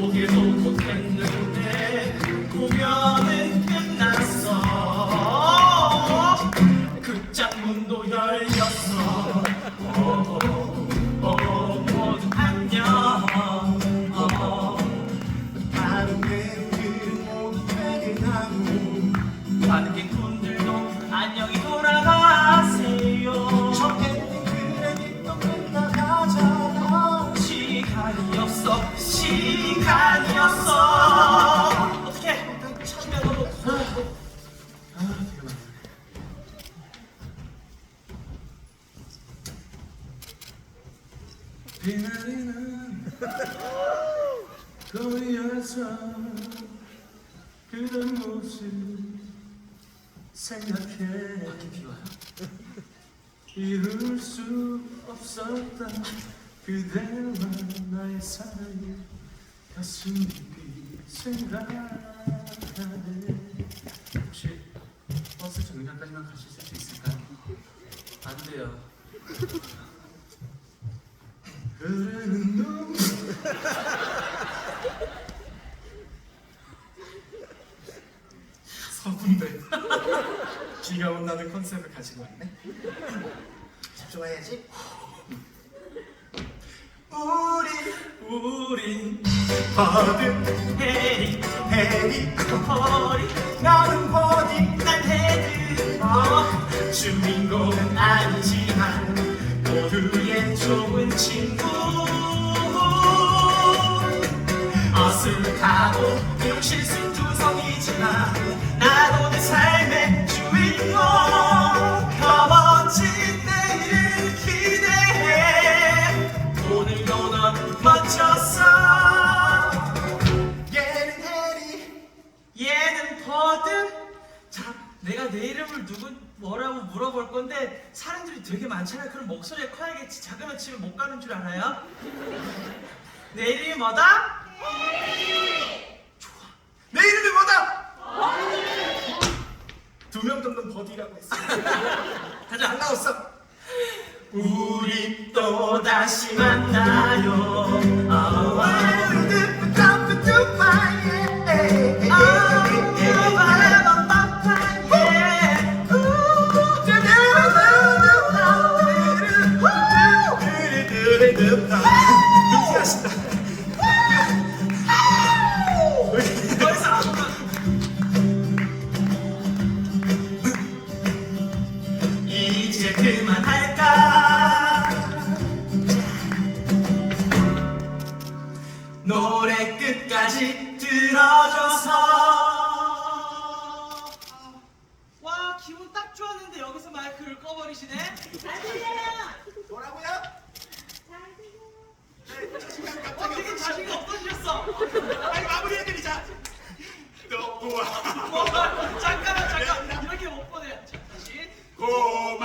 보기도 못했는데 공연 시간이 없어. 어떻게 많네 비내리는 거리에서 그런 모습 생각해. 비? 이룰 수 없었던 그대와 나의 사랑이 가슴 깊이 생각하네 혹시 버스 정류장까지만 가실 수 있을까요? 안 돼요 흐르는 눈물 서분대 비가 온다는 컨셉을 가지고 왔네 집중해야지 우리 우린 버드 해리 해리 허리. 나는 버디 난 헤드 어, 주인공은 아니지만 모두의 좋은 친구. 어색하고 비록 실수 투성이지만 나도 내 삶의 주인공 내가 내 이름을 누구 뭐라고 물어볼 건데 사람들이 되게 많잖아요 그럼 목소리가 커야겠지. 작으면 집에 못 가는 줄 알아요? 내 이름이 뭐다? 내 이름이 뭐다? 두 명 정도는 버디라고 했어 가자 안 나왔어. 우리 또 다시 만나요. 눈치 노래 끝까지 들어줘서. 와 기분 딱 좋았는데 여기서 마이크를 꺼버리시네. 뭐라고요? 어, 되게 자신감 없어지셨어. 빨리 마무리해드리자. 너 우와 뭐, 잠깐만 잠깐. 이렇게 못 보내요 자 다시. 고마워